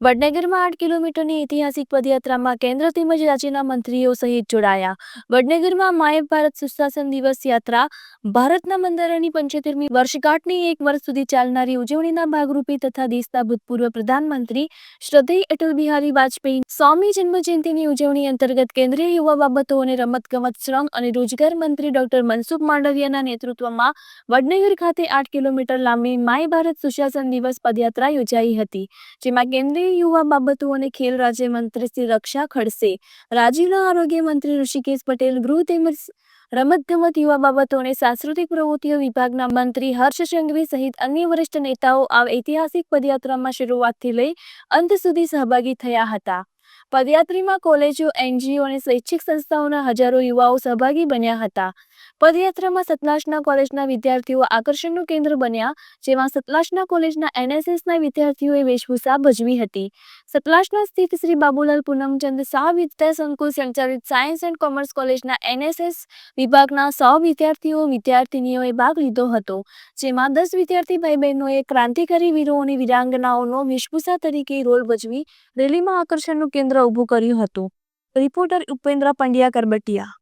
વડનગરમાં આઠ કિલોમીટરની ઐતિહાસિક પદયાત્રામાં કેન્દ્ર તેમજ રાજ્યના મંત્રીઓ સહિત જોડાયા. વડનગરમાં માય ભારત સુશાસન દિવસ યાત્રા ભારતના બંધારણની પંચોતેરમી વર્ષગાંઠની એક વર્ષ સુધી ચાલનારી ઉજવણીના ભાગરૂપે તથા દેશના ભૂતપૂર્વ પ્રધાનમંત્રી શ્રદ્ધેય અટલ બિહારી વાજપેયી સ્વામી જન્મજયંતિની ઉજવણી અંતર્ગત કેન્દ્રીય યુવા બાબતો અને રમતગમત શ્રમ અને રોજગાર મંત્રી ડોક્ટર મનસુખ માંડવિયાના નેતૃત્વમાં વડનગર ખાતે આઠ કિલોમીટર લાંબી માય ભારત સુશાસન દિવસ પદયાત્રા યોજાઈ હતી, જેમાં યુવા બાબતો અને ખેલ રાજ્યમંત્રી શ્રી રક્ષા ખડસે? રાજ્યના આરોગ્ય મંત્રી ઋષિકેશ પટેલ, ગૃહ તેમજ રમતગમત યુવા બાબતો અને સાંસ્કૃતિક પ્રવૃત્તિઓ વિભાગના મંત્રી હર્ષ સંઘવી સહિત અન્ય વરિષ્ઠ નેતાઓ આ ઐતિહાસિક પદયાત્રામાં શરૂઆતથી લઈ અંત સુધી સહભાગી થયા હતા. પદયાત્રીમાં કોલેજો, એનજીઓ અને શૈક્ષિક સંસ્થાઓના હજારો યુવાઓ સહભાગી બન્યા હતા. પદયાત્રામાં સતલાસના કોલેજના વિદ્યાર્થીઓ આકર્ષણનું કેન્દ્ર બન્યા, જેમાં સતલાસના કોલેજના એનએસએસના વિદ્યાર્થીઓએ વેશભૂષા ભજવી હતી. સતલાસના સ્થિત શ્રી બાબુલાલ પૂનમચંદ શાહ વિદ્યા સંકુલ સંચાલિત સાયન્સ એન્ડ કોમર્સ કોલેજના એનએસએસ વિભાગના સો વિદ્યાર્થીઓ વિદ્યાર્થિનીઓએ ભાગ લીધો હતો, જેમાં દસ વિદ્યાર્થી ભાઈ બહેનોએ ક્રાંતિકારી વીરો અને વીરાંગનાઓનો વેશભૂષા તરીકે રોલ ભજવી રેલીમાં આકર્ષણનું કેન્દ્ર ઊભું કર્યું હતું. રિપોર્ટર ઉપેન્દ્ર પંડ્યા કરબટિયા.